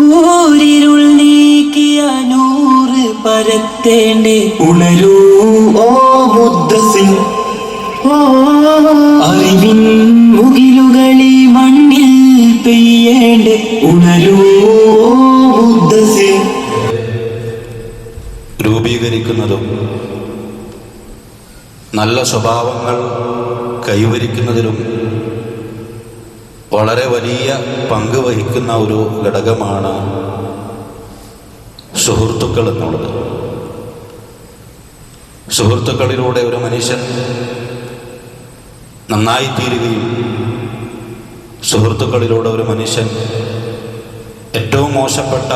കൂരിരുൾ നീക്കിയ നൂറ് പരത്തേണ്ടേ ഉണരൂ ഓ സ്വഭാവങ്ങൾ കൈവരിക്കുന്നതിലും വളരെ വലിയ പങ്ക് വഹിക്കുന്ന ഒരു ഘടകമാണ് സുഹൃത്തുക്കൾ എന്നുള്ളത്. സുഹൃത്തുക്കളിലൂടെ ഒരു മനുഷ്യൻ നന്നായിത്തീരുകയും സുഹൃത്തുക്കളിലൂടെ ഒരു മനുഷ്യൻ ഏറ്റവും മോശപ്പെട്ട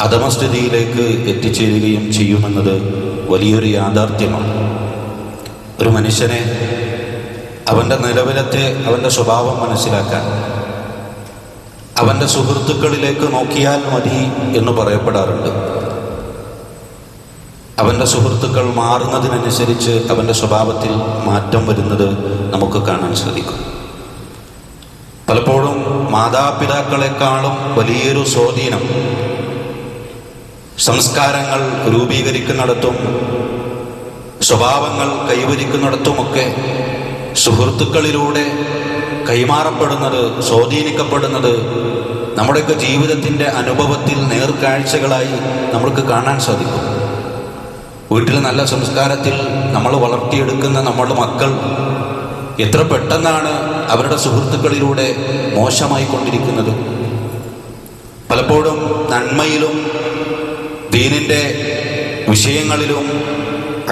അധമസ്ഥിതിയിലേക്ക് എത്തിച്ചേരുകയും ചെയ്യുമെന്നത് വലിയൊരു യാഥാർത്ഥ്യമാണ്. ഒരു മനുഷ്യനെ അവന്റെ നിലവിലത്തെ അവന്റെ സ്വഭാവം മനസ്സിലാക്കാൻ അവന്റെ സുഹൃത്തുക്കളിലേക്ക് നോക്കിയാൽ മതി എന്ന് പറയപ്പെടാറുണ്ട്. അവന്റെ സുഹൃത്തുക്കൾ മാറുന്നതിനനുസരിച്ച് അവന്റെ സ്വഭാവത്തിൽ മാറ്റം വരുന്നത് നമുക്ക് കാണാൻ സാധിക്കും. പലപ്പോഴും മാതാപിതാക്കളെക്കാളും വലിയൊരു സ്വാധീനം സംസ്കാരങ്ങൾ രൂപീകരിക്കുന്നിടത്തും സ്വഭാവങ്ങൾ കൈവരിക്കുന്നിടത്തുമൊക്കെ സുഹൃത്തുക്കളിലൂടെ കൈമാറപ്പെടുന്നത് സ്വാധീനിക്കപ്പെടുന്നത് നമ്മുടെയൊക്കെ ജീവിതത്തിന്റെ അനുഭവത്തിൽ നേർക്കാഴ്ചകളായി നമ്മൾക്ക് കാണാൻ സാധിക്കും. വീട്ടിൽ നല്ല സംസ്കാരത്തിൽ നമ്മൾ വളർത്തിയെടുക്കുന്ന നമ്മുടെ മക്കൾ എത്ര പെട്ടെന്നാണ് അവരുടെ സുഹൃത്തുക്കളിലൂടെ മോശമായി കൊണ്ടിരിക്കുന്നത്. പലപ്പോഴും നന്മയിലും ദീനിന്റെ വിഷയങ്ങളിലും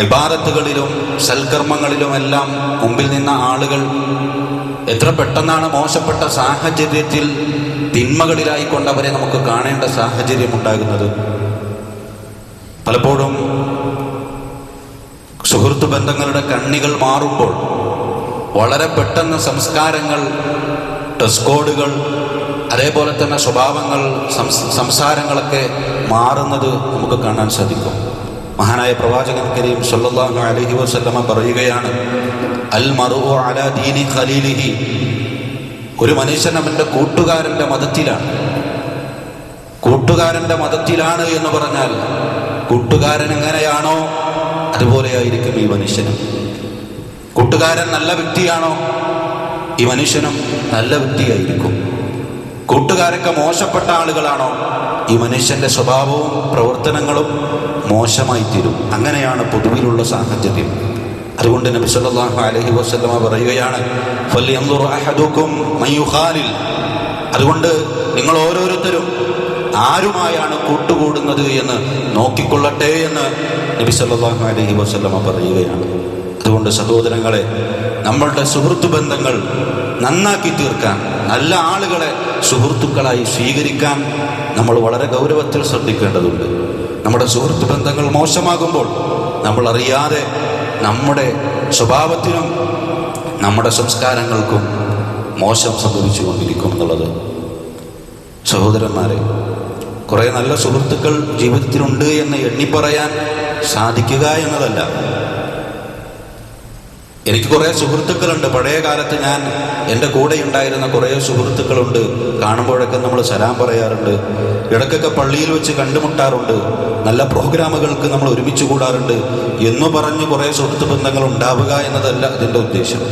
ഇബാദത്തുകളിലും സൽക്കർമ്മങ്ങളിലുമെല്ലാം മുമ്പിൽ നിന്ന ആളുകൾ എത്ര പെട്ടെന്നാണ് മോശപ്പെട്ട സാഹചര്യത്തിൽ തിന്മകളിലായിക്കൊണ്ട് അവരെ നമുക്ക് കാണേണ്ട സാഹചര്യം ഉണ്ടാകുന്നത്. പലപ്പോഴും സുഹൃത്തു ബന്ധങ്ങളുടെ കണ്ണികൾ മാറുമ്പോൾ വളരെ പെട്ടെന്ന് സംസ്കാരങ്ങൾ ഡ്രസ് കോഡുകൾ അതേപോലെ തന്നെ സ്വഭാവങ്ങൾ സംസ് സംസാരങ്ങളൊക്കെ മാറുന്നത് നമുക്ക് കാണാൻ സാധിക്കും. മഹാനായ പ്രവാചകൻ കരീം സല്ലല്ലാഹു അലൈഹി വസല്ലമ പറയുകയാണ് അൽ മറു അല ദീനി ഖലീലിഹി. ഒരു മനുഷ്യൻ അവന്റെ കൂട്ടുകാരന്റെ മതത്തിലാണ്. കൂട്ടുകാരന്റെ മതത്തിലാണ് എന്ന് പറഞ്ഞാൽ കൂട്ടുകാരൻ എങ്ങനെയാണോ അതുപോലെയായിരിക്കും ഈ മനുഷ്യനും. കൂട്ടുകാരൻ നല്ല വ്യക്തിയാണോ? ഈ മനുഷ്യനും നല്ല വ്യക്തിയായിരിക്കും. കൂട്ടുകാരൊക്കെ മോശപ്പെട്ട ആളുകളാണോ? ഈ മനുഷ്യന്റെ സ്വഭാവവും പ്രവർത്തനങ്ങളും മോശമായി തീരും. അങ്ങനെയാണ് പൊതുവിലുള്ള സാഹചര്യം. അതുകൊണ്ട് നബി സല്ലല്ലാഹു അലൈഹി വസല്ലമ പറയുകയാണ് അതുകൊണ്ട് നിങ്ങൾ ഓരോരുത്തരും ആരുമായാണ് കൂട്ടുകൂടുന്നത് എന്ന് നോക്കിക്കൊള്ളട്ടെ എന്ന് നബി സല്ലല്ലാഹു അലൈഹി വസല്ലമ പറയുകയാണ്. അതുകൊണ്ട് സഹോദരങ്ങളെ നമ്മളുടെ സുഹൃത്തു ബന്ധങ്ങൾ നന്നാക്കി തീർക്കാൻ നല്ല ആളുകളെ സുഹൃത്തുക്കളായി സ്വീകരിക്കാൻ നമ്മൾ വളരെ ഗൗരവത്തിൽ ശ്രദ്ധിക്കേണ്ടതുണ്ട്. നമ്മുടെ സുഹൃത്ത് ബന്ധങ്ങൾ മോശമാകുമ്പോൾ നമ്മൾ അറിയാതെ നമ്മുടെ സ്വഭാവത്തിനും നമ്മുടെ സംസ്കാരങ്ങൾക്കും മോശം സംഭവിച്ചു കൊണ്ടിരിക്കും എന്നുള്ളത്. സഹോദരന്മാരെ കുറേ നല്ല സുഹൃത്തുക്കൾ ജീവിതത്തിലുണ്ട് എന്ന് എണ്ണിപ്പറയാൻ സാധിക്കുക എന്നതല്ല. എനിക്ക് കുറേ സുഹൃത്തുക്കളുണ്ട്. പഴയ കാലത്ത് ഞാൻ എന്റെ കൂടെ ഉണ്ടായിരുന്ന കുറേ സുഹൃത്തുക്കളുണ്ട്. കാണുമ്പോഴൊക്കെ നമ്മൾ സലാം പറയാറുണ്ട്. ഇടയ്ക്കൊക്കെ പള്ളിയിൽ വെച്ച് കണ്ടുമുട്ടാറുണ്ട്. നല്ല പ്രോഗ്രാമുകൾക്ക് നമ്മൾ ഒരുമിച്ച് കൂടാറുണ്ട്. എന്ന് പറഞ്ഞ് കുറേ സുഹൃത്ത് ബന്ധങ്ങൾ ഉണ്ടാവുക എന്നതല്ല അതിന്റെ ഉദ്ദേശം.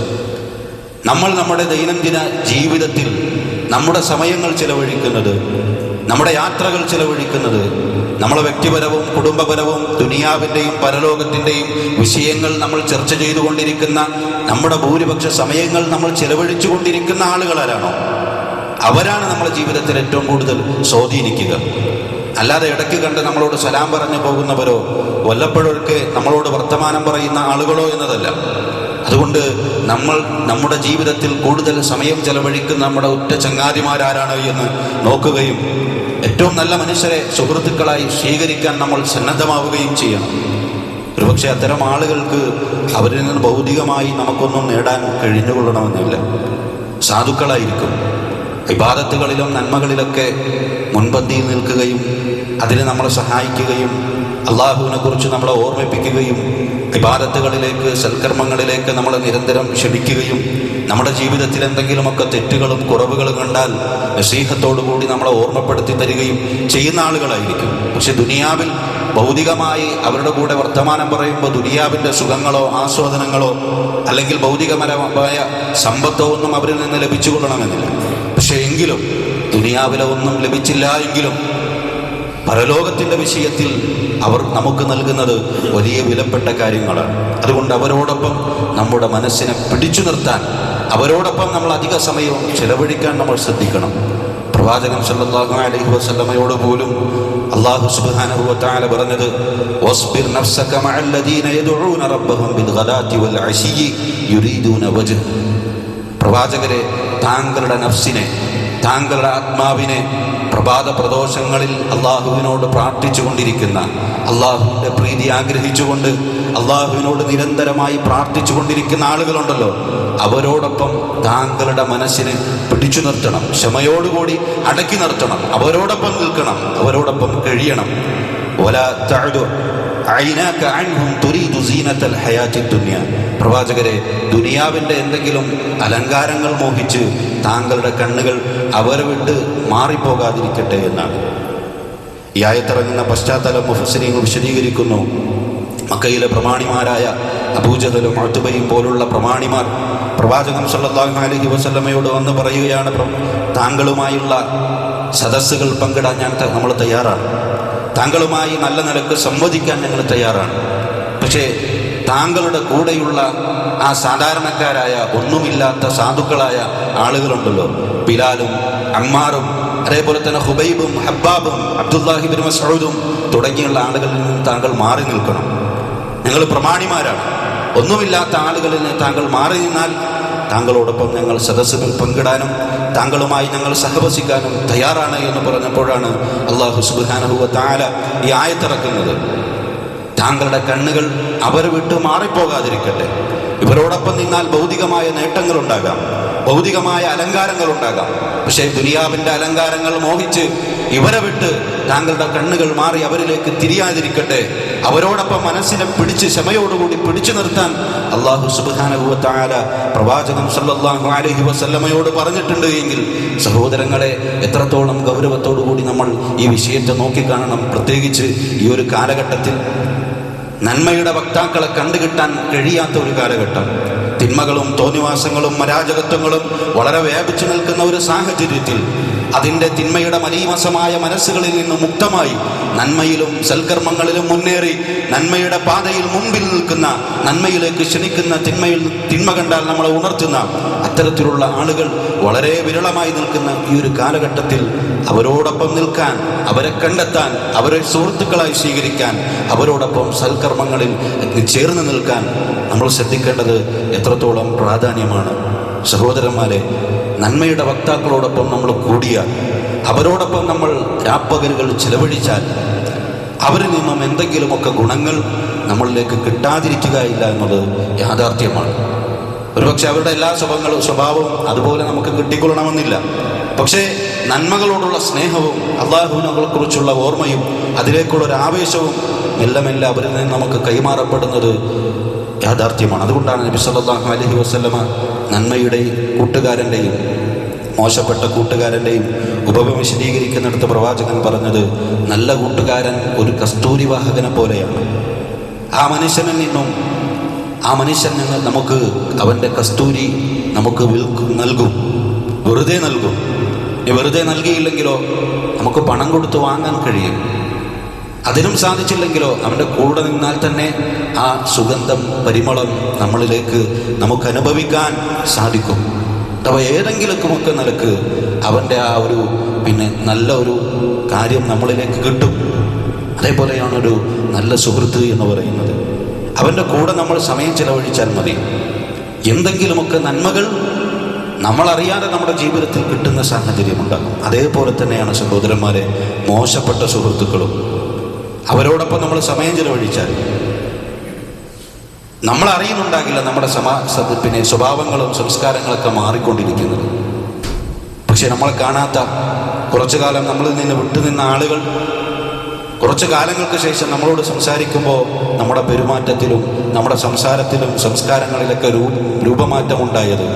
നമ്മൾ നമ്മുടെ ദൈനംദിന ജീവിതത്തിൽ നമ്മുടെ സമയങ്ങൾ ചിലവഴിക്കുന്നത് നമ്മുടെ യാത്രകൾ ചിലവഴിക്കുന്നത് നമ്മളെ വ്യക്തിപരവും കുടുംബപരവും ദുനിയാവിന്റെയും പരലോകത്തിന്റെയും വിഷയങ്ങൾ നമ്മൾ ചർച്ച ചെയ്തുകൊണ്ടിരിക്കുന്ന നമ്മുടെ ഭൂരിപക്ഷ സമയങ്ങൾ നമ്മൾ ചെലവഴിച്ചു കൊണ്ടിരിക്കുന്ന ആളുകളാരാണോ അവരാണ് നമ്മുടെ ജീവിതത്തിൽ ഏറ്റവും കൂടുതൽ സ്വാധീനിക്കുക. അല്ലാതെ ഇടയ്ക്ക് കണ്ട് നമ്മളോട് സലാം പറഞ്ഞു പോകുന്നവരോ വല്ലപ്പോഴൊക്കെ നമ്മളോട് വർത്തമാനം പറയുന്ന ആളുകളോ എന്നതല്ല. അതുകൊണ്ട് നമ്മൾ നമ്മുടെ ജീവിതത്തിൽ കൂടുതൽ സമയം ചെലവഴിക്കുന്ന നമ്മുടെ ഉറ്റ ചങ്ങാതിമാരാരാണ് എന്ന് നോക്കുകയും ഏറ്റവും നല്ല മനുഷ്യരെ സുഹൃത്തുക്കളായി സ്വീകരിക്കാൻ നമ്മൾ സന്നദ്ധമാവുകയും ചെയ്യണം. ഒരുപക്ഷെ അത്തരം ആളുകൾക്ക് അവരിൽ നിന്ന് ഭൗതികമായി നമുക്കൊന്നും നേടാൻ കഴിഞ്ഞുകൊള്ളണമെന്നില്ല. സാധുക്കളായിരിക്കും. വിവാദത്തുകളിലും നന്മകളിലൊക്കെ മുൻപന്തിയിൽ നിൽക്കുകയും അതിനെ നമ്മളെ സഹായിക്കുകയും അള്ളാഹുവിനെ കുറിച്ച് നമ്മളെ ഓർമ്മിപ്പിക്കുകയും വിവാദത്തുകളിലേക്ക് സൽക്കർമ്മങ്ങളിലേക്ക് നമ്മളെ നിരന്തരം ക്ഷണിക്കുകയും നമ്മുടെ ജീവിതത്തിൽ എന്തെങ്കിലുമൊക്കെ തെറ്റുകളും കുറവുകളും കണ്ടാൽ നസീഹത്തോടുകൂടി നമ്മളെ ഓർമ്മപ്പെടുത്തി തരികയും ചെയ്യുന്ന ആളുകളായിരിക്കും. പക്ഷെ ദുനിയാവിൽ ഭൗതികമായി അവരുടെ കൂടെ വർത്തമാനം പറയുമ്പോൾ ദുനിയാവിന്റെ സുഖങ്ങളോ ആസ്വാദനങ്ങളോ അല്ലെങ്കിൽ ഭൗതികപരമായ സമ്പത്തോ ഒന്നും അവരിൽ നിന്ന് ലഭിച്ചു കൊള്ളണമെന്നില്ല പക്ഷേ എങ്കിലും ദുനിയാവിലെ ഒന്നും ലഭിച്ചില്ല എങ്കിലും പരലോകത്തിന്റെ വിഷയത്തിൽ അവർ നമുക്ക് നൽകുന്നത് വലിയ വിലപ്പെട്ട കാര്യങ്ങളാണ്. അതുകൊണ്ട് അവരോടൊപ്പം നമ്മുടെ മനസ്സിനെ പിടിച്ചു നിർത്താൻ അവരോടൊപ്പം നമ്മൾ അധിക സമയവും ചെലവഴിക്കാൻ നമ്മൾ ശ്രദ്ധിക്കണം. പ്രവാചകൻ സല്ലല്ലാഹു അലൈഹി വസല്ലമയോട് പോലും അള്ളാഹു സുബ്ഹാനഹു പറഞ്ഞത് വസ്ബിർ നഫ്സക റബ്ബഹും പ്രവാചകരെ താങ്കളുടെ നഫ്സിനെ താങ്കളുടെ ആത്മാവിനെ പ്രഭാത പ്രദോഷങ്ങളിൽ അള്ളാഹുവിനോട് പ്രാർത്ഥിച്ചുകൊണ്ടിരിക്കുന്ന അള്ളാഹുവിന്റെ പ്രീതി ആഗ്രഹിച്ചുകൊണ്ട് അള്ളാഹുവിനോട് നിരന്തരമായി പ്രാർത്ഥിച്ചു കൊണ്ടിരിക്കുന്ന ആളുകളുണ്ടല്ലോ. അവരോടൊപ്പം താങ്കളുടെ മനസ്സിനെ പിടിച്ചു നിർത്തണം ക്ഷമയോടുകൂടി അടക്കി നിർത്തണം. അവരോടൊപ്പം നിൽക്കണം അവരോടൊപ്പം കഴിയണം. ഒല തഴുതു പ്രവാചകരെ ദുനിയാവിന്റെ എന്തെങ്കിലും അലങ്കാരങ്ങൾ മോഹിച്ച് താങ്കളുടെ കണ്ണുകൾ അവരെ വിട്ട് മാറിപ്പോകാതിരിക്കട്ടെ എന്നാണ്. ഈ ആയത്തിറങ്ങുന്ന പശ്ചാത്തലം മുഫസരീങ്ങൾ വിശദീകരിക്കുന്നു. മക്കയിലെ പ്രമാണിമാരായ അബൂജതലും അഴുത്തുബയും പോലുള്ള പ്രമാണിമാർ പ്രവാചകം സല്ലാഹു അലഹി വസ്ലമയോട് വന്ന് പറയുകയാണ് താങ്കളുമായുള്ള സദസ്സുകൾ പങ്കിടാൻ ഞാൻ നമ്മൾ തയ്യാറാണ്. താങ്കളുമായി നല്ല നിലയ്ക്ക് സംവദിക്കാൻ ഞങ്ങൾ തയ്യാറാണ്. പക്ഷേ താങ്കളുടെ കൂടെയുള്ള ആ സാധാരണക്കാരായ ഒന്നുമില്ലാത്ത സാധുക്കളായ ആളുകളുണ്ടല്ലോ. ബിലാലും അമ്മാറും അതേപോലെ തന്നെ ഹുബൈബും ഹബ്ബാബും അബ്ദുല്ലാഹിബിൻ മസൂദും തുടങ്ങിയുള്ള ആളുകളിൽ നിന്ന് താങ്കൾ മാറി നിൽക്കണം. ഞങ്ങൾ പ്രമാണിമാരാണ്. ഒന്നുമില്ലാത്ത ആളുകളിൽ നിന്ന് താങ്കൾ മാറി നിന്നാൽ താങ്കളോടൊപ്പം ഞങ്ങൾ സദസ്സുകൾ പങ്കിടാനും താങ്കളുമായി ഞങ്ങൾ സഹവസിക്കാനും തയ്യാറാണ് എന്ന് പറഞ്ഞപ്പോഴാണ് അള്ളാഹു സുബാനഹുവ താല ഈ ആയത്തിറക്കുന്നത്. താങ്കളുടെ കണ്ണുകൾ അവരെ വിട്ട് മാറിപ്പോകാതിരിക്കട്ടെ. ഇവരോടൊപ്പം നിന്നാൽ ഭൗതികമായ നേട്ടങ്ങൾ ഉണ്ടാകാം ഭൗതികമായ അലങ്കാരങ്ങൾ ഉണ്ടാകാം പക്ഷേ ദുനിയാവിന്റെ അലങ്കാരങ്ങൾ മോഹിച്ച് ഇവരെ വിട്ട് താങ്കളുടെ കണ്ണുകൾ മാറി അവരിലേക്ക് തിരിയാതിരിക്കട്ടെ. അവരോടൊപ്പം മനസ്സിനെ പിടിച്ച് ക്ഷമയോടുകൂടി പിടിച്ചു നിർത്താൻ അള്ളാഹു സുബാനുഭവത്തായ പ്രവാചകൻ സല്ലാഹു അലഹി വസല്ലമയോട് പറഞ്ഞിട്ടുണ്ട് എങ്കിൽ സഹോദരങ്ങളെ എത്രത്തോളം കൂടി നമ്മൾ ഈ വിഷയത്തെ നോക്കിക്കാണണം പ്രത്യേകിച്ച് ഈ ഒരു കാലഘട്ടത്തിൽ നന്മയുടെ വക്താക്കളെ കണ്ടുകിട്ടാൻ കഴിയാത്ത ഒരു കാലഘട്ടം. തിന്മകളും തോന്നിവാസങ്ങളും അരാജകത്വങ്ങളും വളരെ വ്യാപിച്ചു നിൽക്കുന്ന ഒരു സാഹചര്യത്തിൽ അതിന്റെ തിന്മയുടെ മലീമസമായ മനസ്സുകളിൽ നിന്ന് മുക്തമായി നന്മയിലും സൽക്കർമ്മങ്ങളിലും മുന്നേറി നന്മയുടെ പാതയിൽ മുമ്പിൽ നിൽക്കുന്ന നന്മയിലേക്ക് ക്ഷണിക്കുന്ന തിന്മയിൽ തിന്മ കണ്ടാൽ നമ്മളെ ഉണർത്തുന്ന അത്തരത്തിലുള്ള ആളുകൾ വളരെ വിരളമായി നിൽക്കുന്ന ഈ ഒരു കാലഘട്ടത്തിൽ അവരോടൊപ്പം നിൽക്കാൻ അവരെ കണ്ടെത്താൻ അവരെ സുഹൃത്തുക്കളായി സ്വീകരിക്കാൻ അവരോടൊപ്പം സൽക്കർമ്മങ്ങളിൽ ചേർന്ന് നിൽക്കാൻ നമ്മൾ ശ്രദ്ധിക്കേണ്ടത് എത്രത്തോളം പ്രാധാന്യമാണ്. സഹോദരന്മാരെ നന്മയുടെ വക്താക്കളോടൊപ്പം നമ്മൾ കൂടിയാൽ അവരോടൊപ്പം നമ്മൾ രാപ്പകലുകൾ ചിലവഴിച്ചാൽ അവരിൽ നിന്നും എന്തെങ്കിലുമൊക്കെ ഗുണങ്ങൾ നമ്മളിലേക്ക് കിട്ടാതിരിക്കുകയില്ല എന്നത് യാഥാർത്ഥ്യമാണ്. ഒരുപക്ഷെ അവരുടെ എല്ലാ സ്വഭാവങ്ങളും സ്വഭാവവും അതുപോലെ നമുക്ക് കിട്ടിക്കൊള്ളണമെന്നില്ല. പക്ഷേ നന്മകളോടുള്ള സ്നേഹവും അള്ളാഹുവിനെ കുറിച്ചുള്ള ഓർമ്മയും അതിലേക്കുള്ള ഒരു ആവേശവും മെല്ലെ മെല്ലെ അവരിൽ നിന്ന് നമുക്ക് കൈമാറപ്പെടുന്നത് യാഥാർത്ഥ്യമാണ്. അതുകൊണ്ടാണ് നബി സല്ലല്ലാഹു അലൈഹി വസല്ലമ നന്മയുടെയും കൂട്ടുകാരന്റെയും മോശപ്പെട്ട കൂട്ടുകാരന്റെയും ഉപമ വിശദീകരിക്കുന്നിടത്ത് പ്രവാചകൻ പറഞ്ഞത് നല്ല കൂട്ടുകാരൻ ഒരു കസ്തൂരി വാഹകനെ പോലെയാണ്. ആ മനുഷ്യനിൽ നിന്നും ആ മനുഷ്യൻ നിന്ന് നമുക്ക് അവന്റെ കസ്തൂരി നമുക്ക് വിൽക്കും നൽകും. വെറുതെ നൽകും. വെറുതെ നൽകിയില്ലെങ്കിലോ? നമുക്ക് പണം കൊടുത്ത് വാങ്ങാൻ കഴിയും. അതിനും സാധിച്ചില്ലെങ്കിലോ അവന്റെ കൂടെ നിന്നാൽ തന്നെ ആ സുഗന്ധം പരിമളം നമ്മളിലേക്ക് നമുക്ക് അനുഭവിക്കാൻ സാധിക്കും. അഥവാ ഏതെങ്കിലുമൊക്കെ നിലയ്ക്ക് അവന്റെ ആ ഒരു പിന്നെ നല്ല ഒരു കാര്യം നമ്മളിലേക്ക് കിട്ടും. അതേപോലെയാണ് ഒരു നല്ല സുഹൃത്ത് എന്ന് പറയുന്നത്. അവന്റെ കൂടെ നമ്മൾ സമയം ചിലവഴിച്ചാൽ മതി. എന്തെങ്കിലുമൊക്കെ നന്മകൾ നമ്മളറിയാതെ നമ്മുടെ ജീവിതത്തിൽ കിട്ടുന്ന സാഹചര്യമുണ്ടാകും. അതേപോലെ തന്നെയാണ് സഹോദരന്മാരെ മോശപ്പെട്ട സുഹൃത്തുക്കളും. അവരോടൊപ്പം നമ്മൾ സമയം ചെലവഴിച്ചാൽ നമ്മൾ അറിയുന്നുണ്ടാകില്ല നമ്മുടെ സമാ പിന്നെ സ്വഭാവങ്ങളും സംസ്കാരങ്ങളൊക്കെ മാറിക്കൊണ്ടിരിക്കുന്നത്. പക്ഷെ നമ്മൾ കാണാത്ത കുറച്ചു കാലം നമ്മളിൽ നിന്ന് വിട്ടുനിന്ന ആളുകൾ കുറച്ച് കാലങ്ങൾക്ക് ശേഷം നമ്മളോട് സംസാരിക്കുമ്പോൾ നമ്മുടെ പെരുമാറ്റത്തിലും നമ്മുടെ സംസാരത്തിലും സംസ്കാരങ്ങളിലൊക്കെ രൂ രൂപമാറ്റമുണ്ടായത്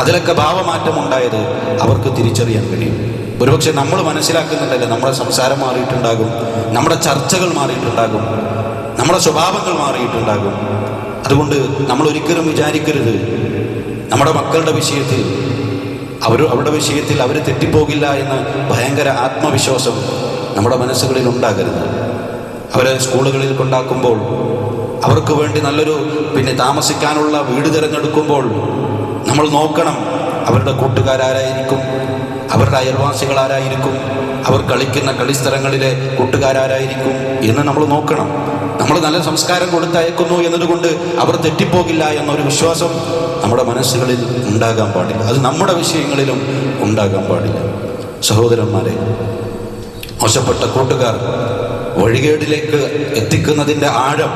അതിലൊക്കെ ഭാവമാറ്റമുണ്ടായത് അവർക്ക് തിരിച്ചറിയാൻ കഴിയും. ഒരുപക്ഷെ നമ്മൾ മനസ്സിലാക്കുന്നുണ്ടല്ലോ നമ്മുടെ സംസാരം മാറിയിട്ടുണ്ടാകും നമ്മുടെ ചർച്ചകൾ മാറിയിട്ടുണ്ടാകും നമ്മുടെ സ്വഭാവങ്ങൾ മാറിയിട്ടുണ്ടാകും. അതുകൊണ്ട് നമ്മൾ ഒരിക്കലും വിചാരിക്കരുത് നമ്മുടെ മക്കളുടെ വിഷയത്തിൽ. അവർ അവരുടെ വിഷയത്തിൽ അവർ തെറ്റിപ്പോകില്ല എന്ന ഭയങ്കര ആത്മവിശ്വാസം നമ്മുടെ മനസ്സുകളിൽ ഉണ്ടാകരുത്. അവരെ സ്കൂളുകളിൽ കൊണ്ടാക്കുമ്പോൾ അവർക്ക് വേണ്ടി നല്ലൊരു പിന്നെ താമസിക്കാനുള്ള വീട് തിരഞ്ഞെടുക്കുമ്പോൾ നമ്മൾ നോക്കണം അവരുടെ കൂട്ടുകാരാരായിരിക്കും അവരുടെ അയൽവാസികൾ ആരായിരിക്കും അവർ കളിക്കുന്ന കളിസ്ഥലങ്ങളിലെ കൂട്ടുകാരാരായിരിക്കും എന്ന് നമ്മൾ നോക്കണം. നമ്മൾ നല്ല സംസ്കാരം കൊടുത്തയക്കുന്നു എന്നതുകൊണ്ട് അവർ തെറ്റിപ്പോകില്ല എന്നൊരു വിശ്വാസം നമ്മുടെ മനസ്സുകളിൽ ഉണ്ടാകാൻ പാടില്ല. അത് നമ്മുടെ വിഷയങ്ങളിലും ഉണ്ടാകാൻ പാടില്ല. സഹോദരന്മാരെ മോശപ്പെട്ട കൂട്ടുകാർ വഴികേടിലേക്ക് എത്തിക്കുന്നതിന്റെ ആഴം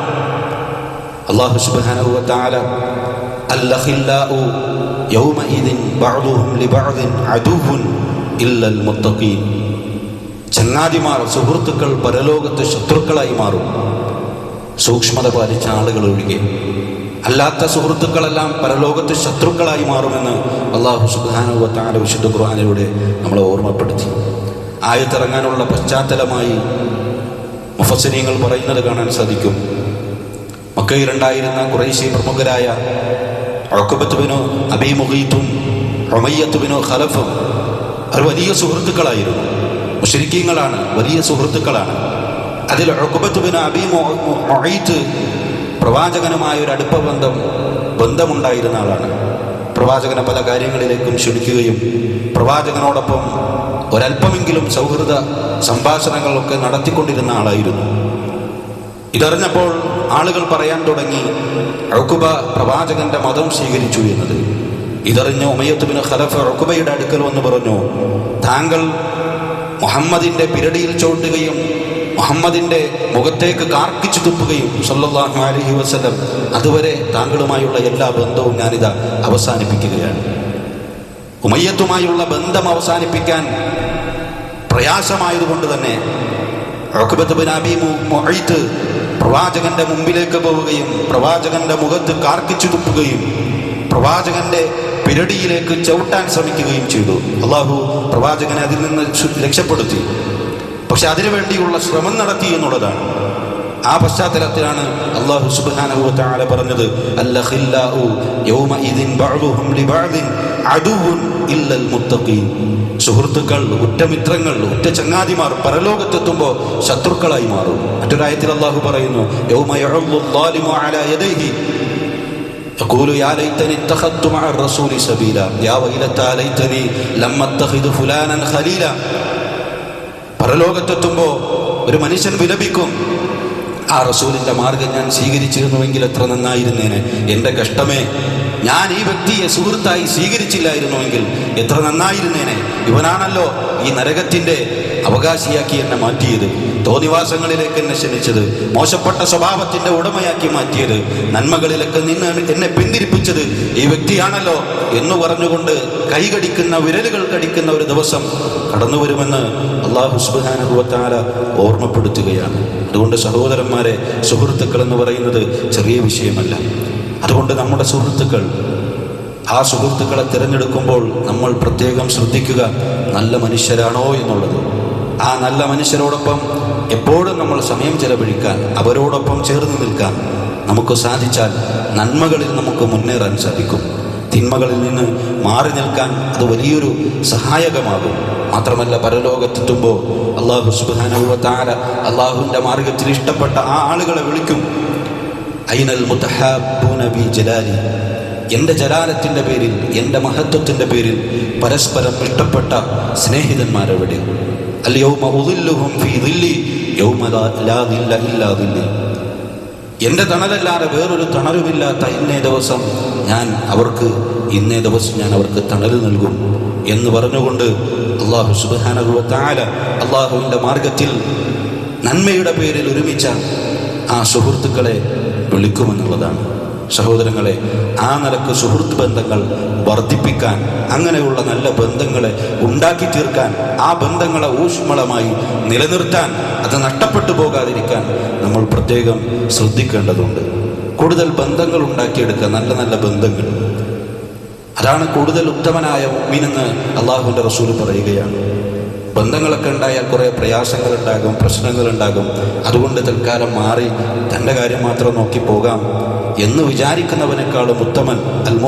അള്ളാഹു സുബ്ഹാനഹു ചങ്ങാതിമാർ സുഹൃത്തുക്കൾ പരലോകത്ത് ശത്രുക്കളായി മാറും. സൂക്ഷ്മത പാലിച്ച ആളുകൾ ഒഴികെ. അല്ലാത്ത സുഹൃത്തുക്കളെല്ലാം പരലോകത്ത് ശത്രുക്കളായി മാറുമെന്ന് അള്ളാഹു തആല വിശുദ്ധ ഖുർആാനിലൂടെ നമ്മളെ ഓർമ്മപ്പെടുത്തി. ആയത്തിറങ്ങാനുള്ള പശ്ചാത്തലമായി മുഫസ്സിനീങ്ങൾ പറയുന്നത് കാണാൻ സാധിക്കും. മക്കയിലുണ്ടായിരുന്ന കുറേശ്ശി പ്രമുഖരായ ഒക്കബത്തുബിനോ അബിമുഖീത്തും ഒമയ്യത്തുബിനോ ഖലഫും. അവർ വലിയ സുഹൃത്തുക്കളായിരുന്നു. മുഷരിക്കീങ്ങളാണ് വലിയ സുഹൃത്തുക്കളാണ്. അതിൽ ഒക്കബത്തുബിന് അബി മൊഹീത്ത് പ്രവാചകനുമായ ഒരു അടുപ്പ ബന്ധം ബന്ധമുണ്ടായിരുന്ന ആളാണ്. പ്രവാചകനെ പല കാര്യങ്ങളിലേക്കും ക്ഷണിക്കുകയും പ്രവാചകനോടൊപ്പം ഒരല്പമെങ്കിലും സൗഹൃദ സംഭാഷണങ്ങളൊക്കെ നടത്തിക്കൊണ്ടിരുന്ന ആളായിരുന്നു. ഇതറിഞ്ഞപ്പോൾ ആളുകൾ പറയാൻ തുടങ്ങി റുക്കുബ പ്രവാചകന്റെ മതം സ്വീകരിച്ചു എന്നത്. ഇതറിഞ്ഞ ഉമയത്തുബിന് ഖലഫ് റുക്കുബയുടെ അടുക്കൽ വന്ന് പറഞ്ഞു താങ്കൾ മുഹമ്മദിന്റെ പിരടിയിൽ ചോട്ടുകയും മുഹമ്മദിന്റെ മുഖത്തേക്ക് കാർക്കിച്ചു തുപ്പുകയും സല്ലാഹു അലഹി വസ്ലം അതുവരെ താങ്കളുമായുള്ള എല്ലാ ബന്ധവും ഞാനിതാ അവസാനിപ്പിക്കുകയാണ്. ഉമയ്യത്തുമായുള്ള ബന്ധം അവസാനിപ്പിക്കാൻ പ്രയാസമായതുകൊണ്ട് തന്നെ ഉഖബത്ത് ബിൻ അബി മു- മുഅയ്ത്ത് പ്രവാചകന്റെ മുമ്പിലേക്ക് പോവുകയും പ്രവാചകന്റെ മുഖത്ത് കാർക്കിച്ചു തുപ്പുകയും പ്രവാചകന്റെ പിരടിയിലേക്ക് ചവിട്ടാൻ ശ്രമിക്കുകയും ചെയ്തു. അള്ളാഹു പ്രവാചകനെ അതിൽ നിന്ന് രക്ഷപ്പെടുത്തി. പക്ഷെ അതിനുവേണ്ടിയുള്ള ശ്രമം നടത്തി എന്നുള്ളതാണ്. ആ പശ്ചാത്തലത്തിലാണ് അള്ളാഹു സുബ്ഹാനഹു വ തആല പറഞ്ഞത് അല്ലഖില്ലാഉ യൗമഇദിൻ ബഅദുഹും ലിബഅദിൻ അദുവ്വുൻ ഇല്ലൽ മുത്തഖീൻ സുഹൃത്തുക്കൾ ഉറ്റമിത്രങ്ങൾ ഉറ്റ ചങ്ങാതിമാർ പരലോകത്തെത്തുമ്പോൾ ശത്രുക്കളായി മാറും മറ്റൊരായത്തിൽ അള്ളാഹു പറയുന്നു യൗമ യഉള്ളു الظالم على يديه يقول يا ليتني اتخذت مع الرسول سبيلا يا ويلتى ليتني لم اتخذ فلانا خليلا പരലോകത്തെത്തുമ്പോൾ ഒരു മനുഷ്യൻ വിലപിക്കും ആ റസൂലിന്റെ മാർഗം ഞാൻ സ്വീകരിച്ചിരുന്നുവെങ്കിൽ എത്ര നന്നായിരുന്നേനെ എൻ്റെ കഷ്ടമേ ഞാൻ ഈ വ്യക്തിയെ സുഹൃത്തായി സ്വീകരിച്ചില്ലായിരുന്നുവെങ്കിൽ എത്ര നന്നായിരുന്നേനെ? ഇവനാണല്ലോ ഈ നരകത്തിന്റെ അവകാശിയാക്കി എന്നെ മാറ്റിയത്. തോന്നിവാസങ്ങളിലേക്ക് എന്നെ ക്ഷണിച്ചത്. മോശപ്പെട്ട സ്വഭാവത്തിന്റെ ഉടമയാക്കി മാറ്റിയത്. നന്മകളിലൊക്കെ നിന്ന് എന്നെ പിന്തിരിപ്പിച്ചത് ഈ വ്യക്തിയാണല്ലോ എന്ന് പറഞ്ഞുകൊണ്ട് കൈകടിക്കുന്ന വിരലുകൾ കടിക്കുന്ന ഒരു ദിവസം കടന്നു വരുമെന്ന് അള്ളാഹു സുബാനുഭവത്താല ഓർമ്മപ്പെടുത്തുകയാണ്. അതുകൊണ്ട് സഹോദരന്മാരെ സുഹൃത്തുക്കൾ എന്ന് പറയുന്നത് ചെറിയ വിഷയമല്ല. അതുകൊണ്ട് നമ്മുടെ സുഹൃത്തുക്കൾ ആ സുഹൃത്തുക്കളെ തിരഞ്ഞെടുക്കുമ്പോൾ നമ്മൾ പ്രത്യേകം ശ്രദ്ധിക്കുക നല്ല മനുഷ്യരാണോ എന്നുള്ളത്. ആ നല്ല മനുഷ്യരോടൊപ്പം എപ്പോഴും നമ്മൾ സമയം ചെലവഴിക്കാൻ അവരോടൊപ്പം ചേർന്ന് നിൽക്കാൻ നമുക്ക് സാധിച്ചാൽ നന്മകളിൽ നമുക്ക് മുന്നേറാൻ സാധിക്കും. തിന്മകളിൽ നിന്ന് മാറി നിൽക്കാൻ അത് വലിയൊരു സഹായകമാകും. മാത്രമല്ല പരലോകത്തെത്തുമ്പോൾ അള്ളാഹു സുബാനുവത്താല അള്ളാഹുവിന്റെ മാർഗത്തിൽ ഇഷ്ടപ്പെട്ട ആ ആളുകളെ വിളിക്കും. ഐനൽ മുത്തഹാബൂന നബി ജലാലി. എന്റെ ജലാലത്തിന്റെ പേരിൽ എന്റെ മഹത്വത്തിന്റെ പേരിൽ പരസ്പരം ഇഷ്ടപ്പെട്ട സ്നേഹിതന്മാരെവിടെ? എന്റെ തണലല്ലാതെ വേറൊരു തണലുമില്ലാത്ത ഇന്നേ ദിവസം ഞാൻ അവർക്ക് ഇന്നേ ദിവസം ഞാൻ അവർക്ക് തണൽ നൽകും എന്ന് പറഞ്ഞുകൊണ്ട് അള്ളാഹു സുബാനഹുവ താല അള്ളാഹുവിന്റെ മാർഗത്തിൽ നന്മയുടെ പേരിൽ ഒരുമിച്ച ആ സുഹൃത്തുക്കളെ വിളിക്കുമെന്നുള്ളതാണ്. സഹോദരങ്ങളെ ആ നിലയ്ക്ക് സുഹൃത്ത് ബന്ധങ്ങൾ വർദ്ധിപ്പിക്കാൻ അങ്ങനെയുള്ള നല്ല ബന്ധങ്ങളെ ഉണ്ടാക്കി തീർക്കാൻ ആ ബന്ധങ്ങളെ ഊഷ്മളമായി നിലനിർത്താൻ അത് നഷ്ടപ്പെട്ടു പോകാതിരിക്കാൻ നമ്മൾ പ്രത്യേകം ശ്രദ്ധിക്കേണ്ടതുണ്ട്. കൂടുതൽ ബന്ധങ്ങൾ ഉണ്ടാക്കിയെടുക്കുക നല്ല നല്ല ബന്ധങ്ങൾ. അതാണ് കൂടുതൽ ഉത്തമനായ മീനെന്ന് അള്ളാഹുവിന്റെ റസൂൽ പറയുകയാണ്. ബന്ധങ്ങളൊക്കെ ഉണ്ടായാൽ കുറേ പ്രയാസങ്ങളുണ്ടാകും പ്രശ്നങ്ങളുണ്ടാകും. അതുകൊണ്ട് തൽക്കാലം മാറി തന്റെ കാര്യം മാത്രം നോക്കി പോകാം എന്ന് വിചാരിക്കുന്നവനേക്കാളും ഉത്തമൻ അൽ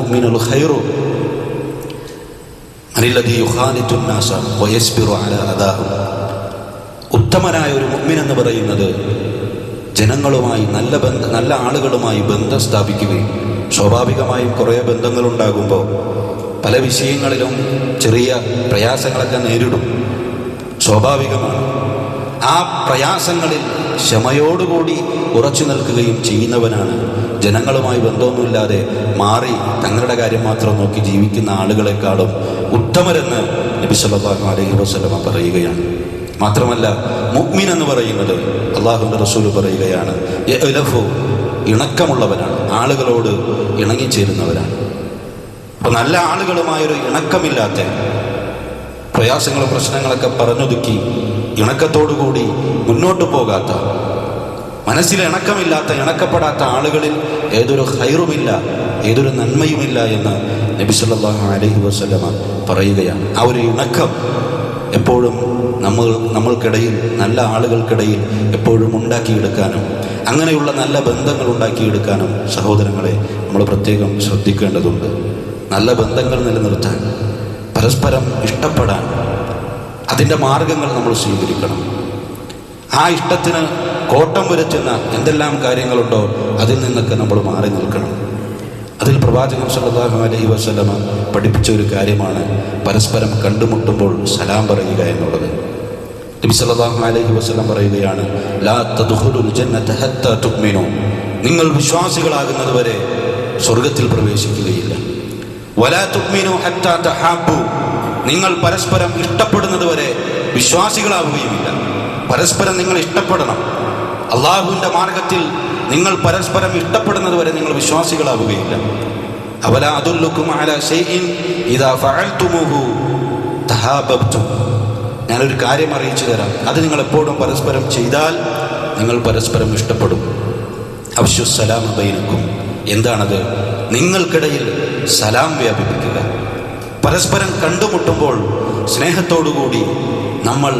വയസ്ബിറു അല ഉത്തമനായ ഒരു മുഅ്മിൻ എന്ന് പറയുന്നത് ജനങ്ങളുമായി നല്ല ബന്ധ നല്ല ആളുകളുമായി ബന്ധം സ്ഥാപിക്കുകയും സ്വാഭാവികമായും കുറേ ബന്ധങ്ങളുണ്ടാകുമ്പോൾ പല വിഷയങ്ങളിലും ചെറിയ പ്രയാസങ്ങളൊക്കെ നേരിടും. സ്വാഭാവികമാണ്. ആ പ്രയാസങ്ങളിൽ ക്ഷമയോടുകൂടി ഉറച്ചു നിൽക്കുകയും ചെയ്യുന്നവനാണ്. ജനങ്ങളുമായി ബന്ധമൊന്നുമില്ലാതെ മാറി തങ്ങളുടെ കാര്യം മാത്രം നോക്കി ജീവിക്കുന്ന ആളുകളെക്കാളും ഉത്തമരെന്ന് നബി സല്ലല്ലാഹു അലൈഹി പറയുകയാണ്. മാത്രമല്ല മുഅ്മിൻ എന്ന് പറയുന്നത് അള്ളാഹുവിന്റെ റസൂൽ പറയുകയാണ് ഇണക്കമുള്ളവരാണ് ഇണക്കമുള്ളവനാണ് ആളുകളോട് ഇണങ്ങിച്ചേരുന്നവരാണ് അപ്പോൾ നല്ല ആളുകളുമായൊരു ഇണക്കമില്ലാത്ത പ്രയാസങ്ങളും പ്രശ്നങ്ങളൊക്കെ പറഞ്ഞൊതുക്കി ഇണക്കത്തോടുകൂടി മുന്നോട്ട് പോകാത്ത മനസ്സിൽ ഇണക്കമില്ലാത്ത ഇണക്കപ്പെടാത്ത ആളുകളിൽ ഏതൊരു ഹൈറുമില്ല ഏതൊരു നന്മയുമില്ല എന്ന് നബി സല്ലാഹു അലഹി വസല്ലമ പറയുകയാണ്. ആ ഒരു ഇണക്കം എപ്പോഴും നമ്മൾ നമ്മൾക്കിടയിൽ നല്ല ആളുകൾക്കിടയിൽ എപ്പോഴും ഉണ്ടാക്കിയെടുക്കാനും അങ്ങനെയുള്ള നല്ല ബന്ധങ്ങൾ ഉണ്ടാക്കിയെടുക്കാനും സഹോദരങ്ങളെ നമ്മൾ പ്രത്യേകം ശ്രദ്ധിക്കേണ്ടതുണ്ട്. നല്ല ബന്ധങ്ങൾ നിലനിർത്താൻ. പരസ്പരം ഇഷ്ടപ്പെടാൻ അതിന്റെ മാർഗങ്ങൾ നമ്മൾ സ്വീകരിക്കണം. ആ ഇഷ്ടത്തിന് കോട്ടം വരച്ചെന്ന എന്തെല്ലാം കാര്യങ്ങളുണ്ടോ അതിൽ നിന്നൊക്കെ നമ്മൾ മാറി നിൽക്കണം. അതിൽ പ്രവാചകൻ സല്ലാഹു അലൈഹി വസ്ലമ പഠിപ്പിച്ച ഒരു കാര്യമാണ് പരസ്പരം കണ്ടുമുട്ടുമ്പോൾ സലാം പറയുക എന്നുള്ളത്. നബി സല്ലാഹു അലൈഹി വസ്ലം പറയുകയാണ് നിങ്ങൾ വിശ്വാസികളാകുന്നതുവരെ സ്വർഗത്തിൽ പ്രവേശിക്കുകയില്ല. നിങ്ങൾ പരസ്പരം ഇഷ്ടപ്പെടുന്നത് വരെ വിശ്വാസികളാവുകയുമില്ല. പരസ്പരം നിങ്ങൾ ഇഷ്ടപ്പെടണം. അള്ളാഹുവിന്റെ മാർഗത്തിൽ നിങ്ങൾ പരസ്പരം ഇഷ്ടപ്പെടുന്നത് വരെ നിങ്ങൾ വിശ്വാസികളാവുകയില്ല. അവല അതുല്ലുക്കും ഞാനൊരു കാര്യം അറിയിച്ചു തരാം. അത് നിങ്ങൾ എപ്പോഴും പരസ്പരം ചെയ്താൽ നിങ്ങൾ പരസ്പരം ഇഷ്ടപ്പെടും. അവശ്യുസലാം ബൈനക്കും. എന്താണത്? നിങ്ങൾക്കിടയിൽ സലാം വ്യാപിപ്പിക്കുക. പരസ്പരം കണ്ടുമുട്ടുമ്പോൾ സ്നേഹത്തോടുകൂടി നമ്മൾ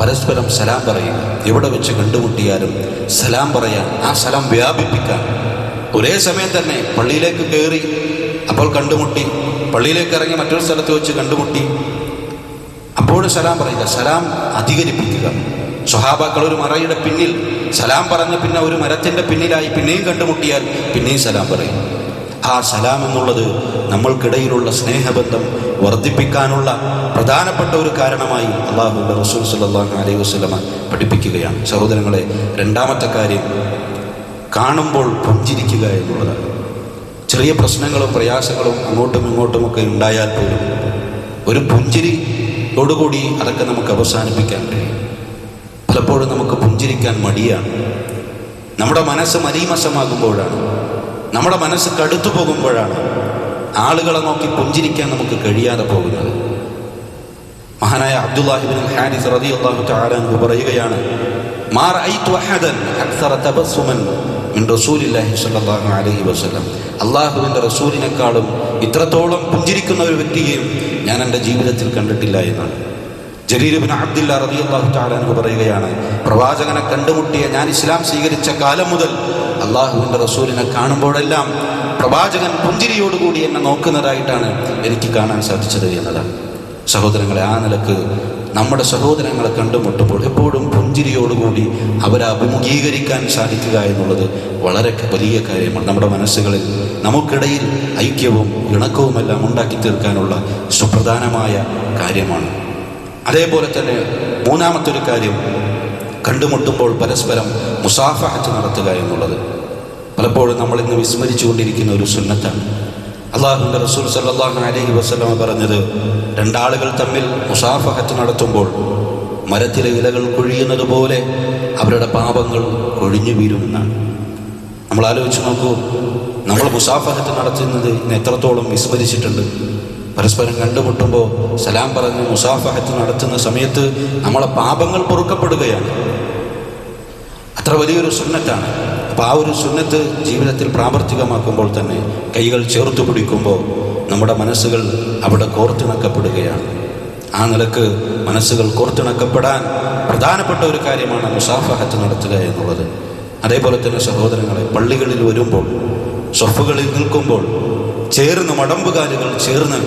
പരസ്പരം സലാം പറയുക. എവിടെ വെച്ച് കണ്ടുമുട്ടിയാലും സലാം പറയാൻ ആ സലാം വ്യാപിപ്പിക്കാൻ. ഒരേ സമയം തന്നെ പള്ളിയിലേക്ക് കയറി അപ്പോൾ കണ്ടുമുട്ടി പള്ളിയിലേക്ക് ഇറങ്ങി മറ്റൊരു സ്ഥലത്ത് വെച്ച് കണ്ടുമുട്ടി അപ്പോഴും സലാം പറയുക. സലാം അധികരിപ്പിക്കുക. സ്വഹാബാക്കൾ ഒരു മറയുടെ പിന്നിൽ സലാം പറഞ്ഞ് പിന്നെ ഒരു മരത്തിന്റെ പിന്നിലായി പിന്നെയും കണ്ടുമുട്ടിയാൽ പിന്നെയും സലാം പറയും. ആ സലാം എന്നുള്ളത് നമ്മൾക്കിടയിലുള്ള സ്നേഹബന്ധം വർദ്ധിപ്പിക്കാനുള്ള പ്രധാനപ്പെട്ട ഒരു കാരണമായി അള്ളാഹുന്റെ റസൂൽ സല്ലല്ലാഹു അലൈഹി വസ്ലമ പഠിപ്പിക്കുകയാണ്. സഹോദരങ്ങളെ രണ്ടാമത്തെ കാര്യം കാണുമ്പോൾ പുഞ്ചിരിക്കുക എന്നുള്ളതാണ്. ചെറിയ പ്രശ്നങ്ങളും പ്രയാസങ്ങളും അങ്ങോട്ടും ഇങ്ങോട്ടുമൊക്കെ ഉണ്ടായാൽ പോലും ഒരു പുഞ്ചിരിയോടുകൂടി അതൊക്കെ നമുക്ക് അവസാനിപ്പിക്കാൻ കഴിയും. പലപ്പോഴും നമുക്ക് പുഞ്ചിരിക്കാൻ മടിയാണ്. നമ്മുടെ മനസ്സ് മരീമസമാകുമ്പോഴാണ് നമ്മുടെ മനസ്സ് കടുത്തു പോകുമ്പോഴാണ് ആളുകളെ നോക്കി പുഞ്ചിരിക്കാൻ നമുക്ക് കഴിയാതെ പോകുന്നത്. മഹാനായ അബ്ദുല്ലാഹിബിൻ ഹാരിസ് റതി അള്ളാഹു അൻഹു പറയുകയാണ് മാ റഅയ്തു അഹദൻ അക്സറ മിൻ റസൂലില്ലാഹി അലൈഹി വസല്ലം. അള്ളാഹുവിന്റെ റസൂലിനെക്കാളും ഇത്രത്തോളം പുഞ്ചിരിക്കുന്ന ഒരു വ്യക്തിയെയും ഞാൻ എന്റെ ജീവിതത്തിൽ കണ്ടിട്ടില്ല എന്നാണ്. ജരീരുബിൻ അബ്ദില്ല റളിയല്ലാഹു തആല അൻഹു പറയുകയാണ് പ്രവാചകനെ കണ്ടുമുട്ടിയ ഞാൻ ഇസ്ലാം സ്വീകരിച്ച കാലം മുതൽ അള്ളാഹുവിന്റെ റസൂലിനെ കാണുമ്പോഴെല്ലാം പ്രവാചകൻ പുഞ്ചിരിയോടുകൂടി എന്നെ നോക്കുന്നതായിട്ടാണ് എനിക്ക് കാണാൻ സാധിച്ചത് എന്നതാണ് സഹോദരങ്ങളെ ആ നിലയ്ക്ക് നമ്മുടെ സഹോദരങ്ങളെ കണ്ടുമുട്ടുമ്പോൾ എപ്പോഴും പുഞ്ചിരിയോടുകൂടി അവരെ അഭിമുഖീകരിക്കാൻ സാധിക്കുക എന്നുള്ളത് വളരെ വലിയ കാര്യമാണ്. നമ്മുടെ മനസ്സുകളിൽ നമുക്കിടയിൽ ഐക്യവും ഇണക്കവുമെല്ലാം ഉണ്ടാക്കി തീർക്കാനുള്ള സുപ്രധാനമായ കാര്യമാണ്. അതേപോലെ തന്നെ മൂന്നാമത്തെ ഒരു കാര്യം കണ്ടുമുട്ടുമ്പോൾ പരസ്പരം മുസാഫഹത്ത് നടത്തുക എന്നുള്ളത്. പലപ്പോഴും നമ്മൾ ഇന്ന് വിസ്മരിച്ചു കൊണ്ടിരിക്കുന്ന ഒരു സുന്നത്താണ്. അള്ളാഹുന്റെ റസൂൽ സല്ലല്ലാഹു അലൈഹി വസ്ലമ പറഞ്ഞത് രണ്ടാളുകൾ തമ്മിൽ മുസാഫഹത്ത് നടത്തുമ്പോൾ മരത്തിലെ ഇലകൾ കൊഴിയുന്നത് പോലെ അവരുടെ പാപങ്ങൾ കൊഴിഞ്ഞു വീരുമെന്നാണ് നമ്മൾ ആലോചിച്ച് നോക്കൂ നമ്മൾ മുസാഫഹത്ത് നടത്തുന്നത് ഇന്ന് എത്രത്തോളം വിസ്മരിച്ചിട്ടുണ്ട്. പരസ്പരം കണ്ടുമുട്ടുമ്പോൾ സലാം പറഞ്ഞ് മുസാഫഹത്ത് നടത്തുന്ന സമയത്ത് നമ്മളെ പാപങ്ങൾ പൊറുക്കപ്പെടുകയാണ്. അത്ര വലിയൊരു സുന്നത്താണ്. അപ്പോൾ ആ ഒരു സുന്നത്ത് ജീവിതത്തിൽ പ്രാവർത്തികമാക്കുമ്പോൾ തന്നെ കൈകൾ ചേർത്ത് പിടിക്കുമ്പോൾ നമ്മുടെ മനസ്സുകൾ അവിടെ കോർത്തിണക്കപ്പെടുകയാണ്. ആ നിലയ്ക്ക് മനസ്സുകൾ കോർത്തിണക്കപ്പെടാൻ പ്രധാനപ്പെട്ട ഒരു കാര്യമാണ് മുസാഫഹത്ത് നടത്തുക എന്നുള്ളത്. അതേപോലെ തന്നെ സഹോദരങ്ങളെ പള്ളികളിൽ വരുമ്പോൾ സ്വഫുകളിൽ നിൽക്കുമ്പോൾ ചേർന്ന് മടമ്പുകാലുകൾ ചേർന്ന്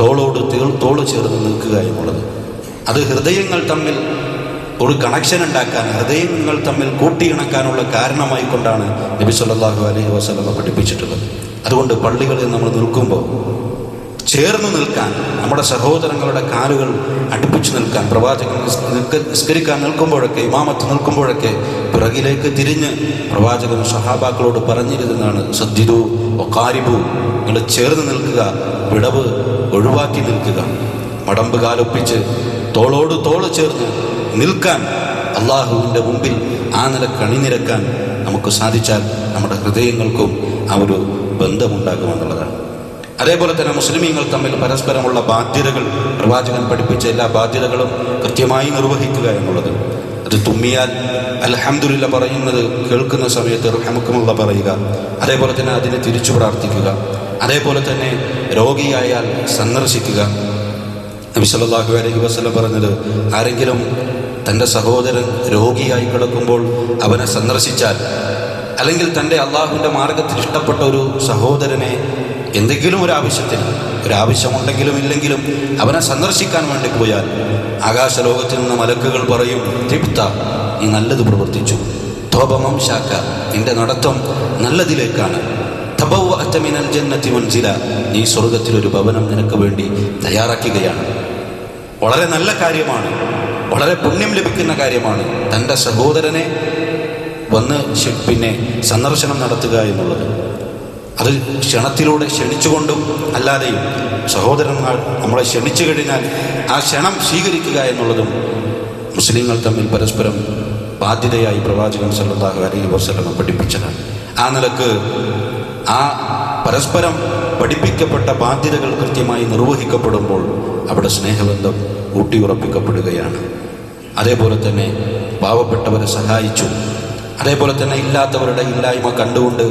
തോളോട് തോൾ ചേർന്ന് നിൽക്കുക എന്നുള്ളത്. അത് ഹൃദയങ്ങൾ തമ്മിൽ ഒരു കണക്ഷൻ ഉണ്ടാക്കാൻ ഹൃദയങ്ങൾ തമ്മിൽ കൂട്ടിയിണക്കാനുള്ള കാരണമായി കൊണ്ടാണ് നബി സല്ലാഹു അലൈഹി വസ്ലമ പഠിപ്പിച്ചിട്ടുള്ളത്. അതുകൊണ്ട് പള്ളികളിൽ നമ്മൾ നിൽക്കുമ്പോൾ ചേർന്ന് നിൽക്കാൻ നമ്മുടെ സഹോദരങ്ങളുടെ കാലുകൾ അടുപ്പിച്ചു നിൽക്കാൻ പ്രവാചകൻ നിസ്കരിക്കാൻ നിൽക്കുമ്പോഴൊക്കെ ഇമാമത്ത് നിൽക്കുമ്പോഴൊക്കെ പിറകിലേക്ക് തിരിഞ്ഞ് പ്രവാചകൻ സഹാബാക്കളോട് പറഞ്ഞിരുന്നതാണ് സദ്യതു ഒക്കാരിബു നിങ്ങൾ ചേർന്ന് നിൽക്കുക വിടവ് ഒഴിവാക്കി നിൽക്കുക. മടമ്പ് കാലൊപ്പിച്ച് തോളോട് തോൾ ചേർന്ന് നിൽക്കാൻ അള്ളാഹുവിന്റെ മുമ്പിൽ ആ നില കണിനിരക്കാൻ നമുക്ക് സാധിച്ചാൽ നമ്മുടെ ഹൃദയങ്ങൾക്കും ആ ഒരു ബന്ധമുണ്ടാകുമെന്നുള്ളതാണ്. അതേപോലെ തന്നെ മുസ്ലിമീങ്ങൾ തമ്മിൽ പരസ്പരമുള്ള ബാധ്യതകൾ പ്രവാചകൻ പഠിപ്പിച്ച എല്ലാ ബാധ്യതകളും കൃത്യമായി നിർവഹിക്കുക എന്നുള്ളത്. അത് തുമ്മിയാൽ അലഹമുല്ല പറയുന്നത് കേൾക്കുന്ന സമയത്ത് റഹമുക്കുമുള്ള പറയുക. അതേപോലെ തന്നെ അതിനെ തിരിച്ചു പ്രാർത്ഥിക്കുക. അതേപോലെ തന്നെ രോഗിയായാൽ സന്ദർശിക്കുക. നബി സല്ലല്ലാഹു അലൈഹി വസല്ലം പറഞ്ഞത് ആരെങ്കിലും തന്റെ സഹോദരൻ രോഗിയായി കിടക്കുമ്പോൾ അവനെ സന്ദർശിച്ചാൽ അല്ലെങ്കിൽ തന്റെ അള്ളാഹുവിന്റെ മാർഗത്തിൽ ഇഷ്ടപ്പെട്ട ഒരു സഹോദരനെ എന്തെങ്കിലും ഒരു ആവശ്യത്തിന് ഒരാവശ്യമുണ്ടെങ്കിലും ഇല്ലെങ്കിലും അവനെ സന്ദർശിക്കാൻ വേണ്ടി പോയാൽ ആകാശലോകത്തിൽ നിന്ന് മലക്കുകൾ പറയും തൃപ്ത നീ നല്ലത് പ്രവർത്തിച്ചു. തോപമം ശാക്ക നിന്റെ നടത്തം നല്ലതിലേക്കാണ്. തബവ്വഅത മിനൽ ജന്നത്തി മുൻസില നീ സ്വർഗത്തിലൊരു ഭവനം നിനക്ക് വേണ്ടി തയ്യാറാക്കുകയാണ്. വളരെ നല്ല കാര്യമാണ് വളരെ പുണ്യം ലഭിക്കുന്ന കാര്യമാണ് തന്റെ സഹോദരനെ വന്ന് പിന്നെ സന്ദർശനം നടത്തുക എന്നുള്ളത്. അത് ക്ഷണത്തിലൂടെ ക്ഷണിച്ചുകൊണ്ടും അല്ലാതെയും സഹോദരന്മാർ നമ്മളെ ക്ഷണിച്ചു കഴിഞ്ഞാൽ ആ ക്ഷണം സ്വീകരിക്കുക എന്നുള്ളതും മുസ്ലിങ്ങൾ തമ്മിൽ പരസ്പരം ബാധ്യതയായി പ്രവാചകൻ സല്ലാഹു അലൈഹി വസ്ലമ പഠിപ്പിച്ചതാണ്. ആ നിലയ്ക്ക് ആ പരസ്പരം പഠിപ്പിക്കപ്പെട്ട ബാധ്യതകൾ കൃത്യമായി നിർവഹിക്കപ്പെടുമ്പോൾ അവിടെ സ്നേഹബന്ധം ഊട്ടിയുറപ്പിക്കപ്പെടുകയാണ്. അതേപോലെ തന്നെ പാവപ്പെട്ടവരെ സഹായിച്ചു. അതേപോലെ തന്നെ ഇല്ലാത്തവരുടെ ഇല്ലായ്മ കണ്ടുകൊണ്ട്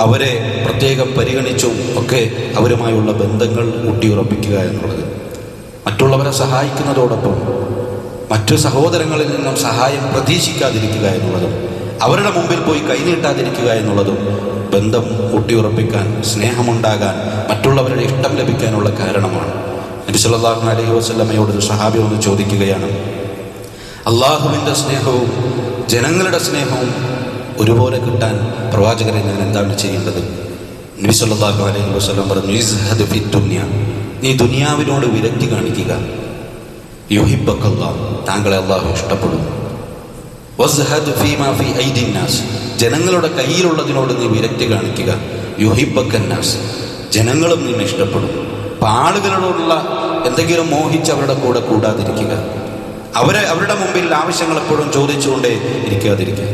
അവരെ പ്രത്യേകം പരിഗണിച്ചും ഒക്കെ അവരുമായുള്ള ബന്ധങ്ങൾ ഊട്ടിയുറപ്പിക്കുക എന്നുള്ളത്. മറ്റുള്ളവരെ സഹായിക്കുന്നതോടൊപ്പം മറ്റു സഹോദരങ്ങളിൽ നിന്നും സഹായം പ്രതീക്ഷിക്കാതിരിക്കുക എന്നുള്ളതും അവരുടെ മുമ്പിൽ പോയി കൈനീട്ടാതിരിക്കുക എന്നുള്ളതും ബന്ധം ഊട്ടിയുറപ്പിക്കാൻ സ്നേഹമുണ്ടാകാൻ മറ്റുള്ളവരുടെ ഇഷ്ടം ലഭിക്കാനുള്ള കാരണമാണ്. നബി അലൈഹി വസല്ലമയോട് ഒരു സഹാബി ഒന്ന് ചോദിക്കുകയാണ് അള്ളാഹുവിന്റെ സ്നേഹവും ജനങ്ങളുടെ സ്നേഹവും ഒരുപോലെ കിട്ടാൻ പ്രവാചകരെ ഞാൻ എന്താണ് ചെയ്യേണ്ടത്? നബി സല്ലല്ലാഹു അലൈഹി വസല്ലം പറഞ്ഞു നീ ദുനിയാവിനോട് വിരക്തി കാണിക്കുക. താങ്കളെ അള്ളാഹു ഇഷ്ടപ്പെടും വസ്ഹദ് ഫി ജനങ്ങളുടെ കയ്യിലുള്ളതിനോട് നീ വിരക്തി കാണിക്കുക. യുഹിബക്കന്നാസ് ജനങ്ങളും നിന്നെ ഇഷ്ടപ്പെടും അപ്പം ആളുകളോടുള്ള എന്തെങ്കിലും മോഹിച്ച് അവരുടെ കൂടെ കൂടാതിരിക്കുക. അവരെ അവരുടെ മുമ്പിൽ ആവശ്യങ്ങൾ എപ്പോഴും ചോദിച്ചുകൊണ്ടേ ഇരിക്കാതിരിക്കുക.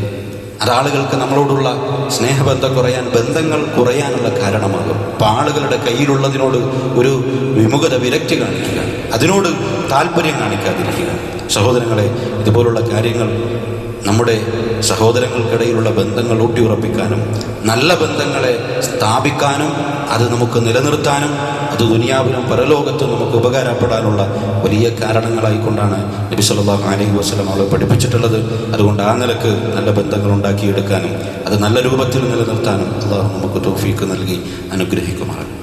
അത് ആളുകൾക്ക് നമ്മളോടുള്ള സ്നേഹബന്ധം കുറയാൻ ബന്ധങ്ങൾ കുറയാനുള്ള കാരണമാകും. അപ്പം ആളുകളുടെ കയ്യിലുള്ളതിനോട് ഒരു വിമുഖത വിരക്തി കാണിക്കുക അതിനോട് താല്പര്യം കാണിക്കാതിരിക്കുക. സഹോദരങ്ങളെ ഇതുപോലുള്ള കാര്യങ്ങൾ നമ്മുടെ സഹോദരങ്ങൾക്കിടയിലുള്ള ബന്ധങ്ങൾ ഊട്ടിയുറപ്പിക്കാനും നല്ല ബന്ധങ്ങളെ സ്ഥാപിക്കാനും അത് നമുക്ക് നിലനിർത്താനും അത് ദുനിയാവിനും പരലോകത്തും നമുക്ക് ഉപകാരപ്പെടാനുള്ള വലിയ കാരണങ്ങളായിക്കൊണ്ടാണ് നബി സല്ലല്ലാഹു അലൈഹി വസ്ലം അവളെ പഠിപ്പിച്ചിട്ടുള്ളത്. അതുകൊണ്ട് ആ നിലയ്ക്ക് നല്ല ബന്ധങ്ങൾ ഉണ്ടാക്കിയെടുക്കാനും അത് നല്ല രൂപത്തിൽ നിലനിർത്താനും അള്ളാഹു നമുക്ക് തോഫീക്ക് നൽകി അനുഗ്രഹിക്കുമാറാകട്ടെ.